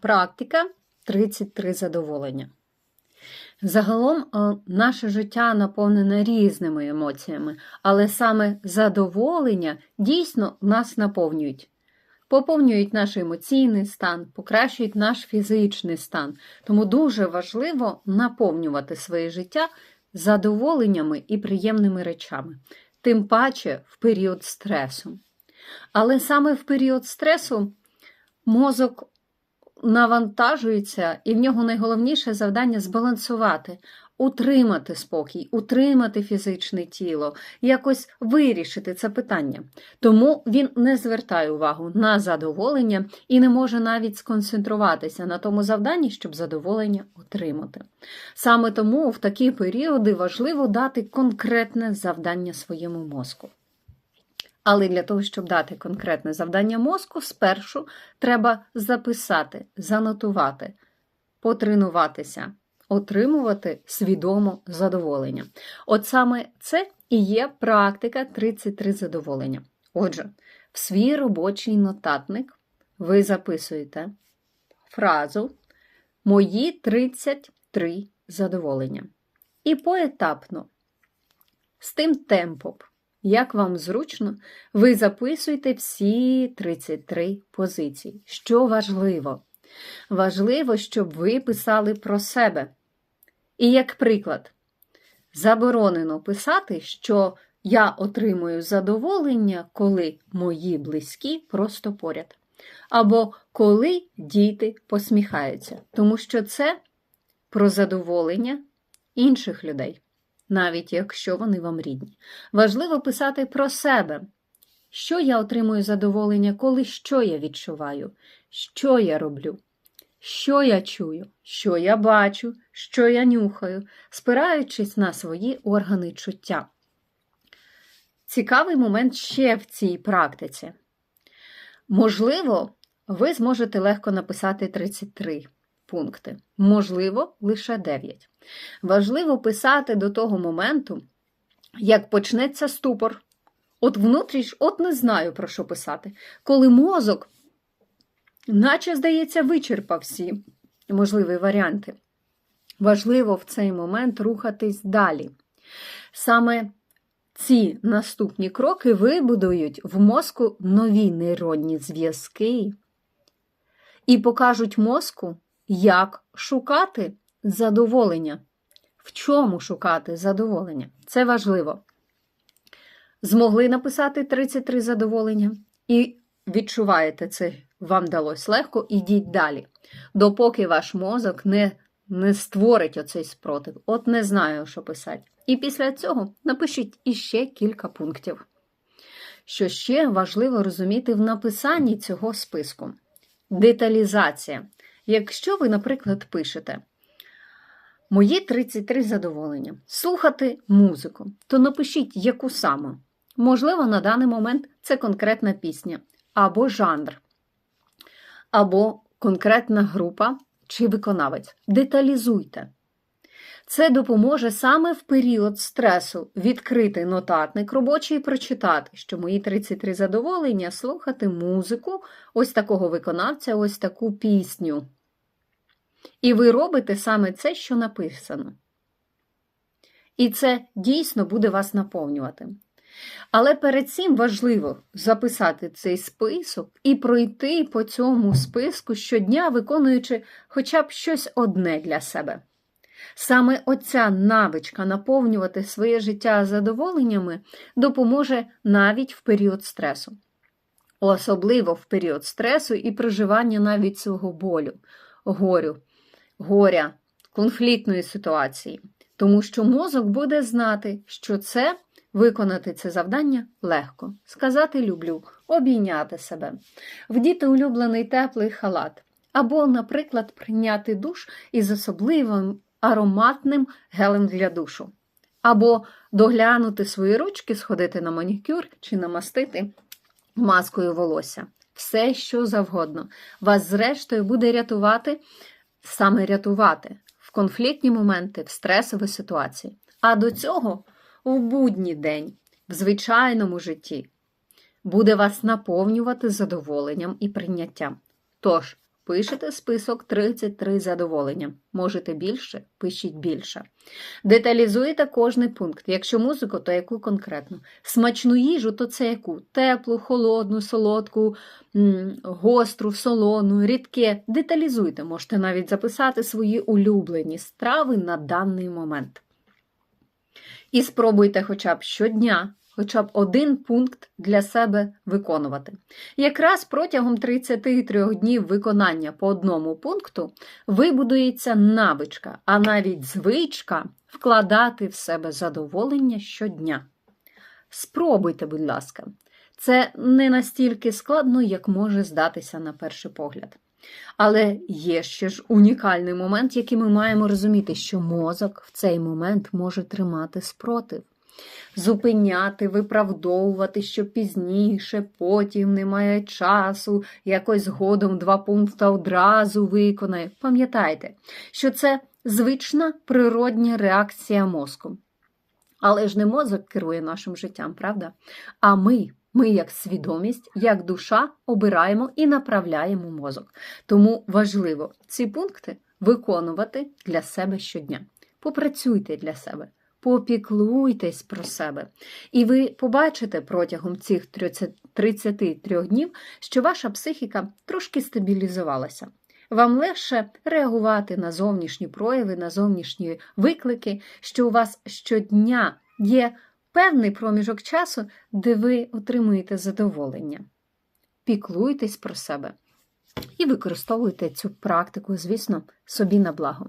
Практика 33 задоволення. Загалом е, наше життя наповнене різними емоціями, але саме задоволення дійсно нас наповнюють. Поповнюють наш емоційний стан, покращують наш фізичний стан. Тому дуже важливо наповнювати своє життя задоволеннями і приємними речами, тим паче в період стресу. Але саме в період стресу мозок навантажується, і в нього найголовніше завдання збалансувати, утримати спокій, утримати фізичне тіло, якось вирішити це питання. Тому він не звертає увагу на задоволення і не може навіть сконцентруватися на тому завданні, щоб задоволення отримати. Саме тому в такі періоди важливо дати конкретне завдання своєму мозку. Але для того, щоб дати конкретне завдання мозку, спершу треба записати, занотувати, потренуватися, отримувати свідомо задоволення. От саме це і є практика 33 задоволення. Отже, в свій робочий нотатник ви записуєте фразу Мої 33 задоволення. І поетапно, з тим темпом, як вам зручно, ви записуєте всі 33 позиції. Що важливо? Важливо, щоб ви писали про себе. І як приклад, заборонено писати, що я отримую задоволення, коли мої близькі просто поряд. Або коли діти посміхаються, тому що це про задоволення інших людей навіть якщо вони вам рідні. Важливо писати про себе, що я отримую задоволення, коли що я відчуваю, що я роблю, що я чую, що я бачу, що я нюхаю, спираючись на свої органи чуття. Цікавий момент ще в цій практиці. Можливо, ви зможете легко написати 33 пункти, можливо, лише 9. Важливо писати до того моменту, як почнеться ступор. От внутріш, от не знаю, про що писати, коли мозок, наче, здається, вичерпав всі можливі варіанти. Важливо в цей момент рухатись далі. Саме ці наступні кроки вибудують в мозку нові нейронні зв'язки і покажуть мозку, як шукати задоволення. В чому шукати задоволення? Це важливо. Змогли написати 33 задоволення і відчуваєте це, вам вдалося легко, ідіть далі. Допоки ваш мозок не не створить оцей спротив. От не знаю, що писати. І після цього напишіть іще кілька пунктів. Що ще важливо розуміти в написанні цього списку: деталізація. Якщо ви, наприклад, пишете Мої 33 задоволення слухати музику, то напишіть, яку саме. Можливо, на даний момент це конкретна пісня, або жанр, або конкретна група чи виконавець. Деталізуйте. Це допоможе саме в період стресу відкрити нотатник робочий і прочитати, що мої 33 задоволення слухати музику, ось такого виконавця, ось таку пісню. І ви робите саме це, що написано. І це дійсно буде вас наповнювати. Але перед цим важливо записати цей список і пройти по цьому списку щодня, виконуючи хоча б щось одне для себе. Саме оця навичка наповнювати своє життя задоволеннями допоможе навіть в період стресу, особливо в період стресу і проживання навіть свого болю, горю, горя, конфліктної ситуації, тому що мозок буде знати, що це виконати це завдання легко, сказати люблю, обійняти себе, вдіти улюблений теплий халат, або, наприклад, прийняти душ із особливим ароматним гелем для душу, або доглянути свої ручки, сходити на манікюр чи намастити маскою волосся. Все, що завгодно, вас, зрештою, буде рятувати саме рятувати в конфліктні моменти, в стресові ситуації. А до цього в будній день, в звичайному житті, буде вас наповнювати задоволенням і прийняттям. Тож, Пишете список 33 задоволення. Можете більше, пишіть більше. Деталізуєте кожний пункт. Якщо музику, то яку конкретно. Смачну їжу, то це яку? Теплу, холодну, солодку, гостру, солону, рідке. Деталізуйте, можете навіть записати свої улюблені страви на даний момент. І спробуйте хоча б щодня, хоча б один пункт для себе виконувати. Якраз протягом 33 днів виконання по одному пункту вибудується навичка, а навіть звичка вкладати в себе задоволення щодня. Спробуйте, будь ласка, це не настільки складно, як може здатися на перший погляд. Але є ще ж унікальний момент, який ми маємо розуміти, що мозок в цей момент може тримати спротив, зупиняти, виправдовувати, що пізніше, потім немає часу, якось згодом два пункти одразу виконає. Пам'ятайте, що це звична природня реакція мозку. Але ж не мозок керує нашим життям, правда? А ми. Ми, як свідомість, як душа, обираємо і направляємо мозок. Тому важливо ці пункти виконувати для себе щодня. Попрацюйте для себе, попіклуйтесь про себе. І ви побачите протягом цих 30 33 днів, що ваша психіка трошки стабілізувалася. Вам легше реагувати на зовнішні прояви, на зовнішні виклики, що у вас щодня є певний проміжок часу, де ви отримуєте задоволення. Піклуйтесь про себе і використовуйте цю практику, звісно, собі на благо.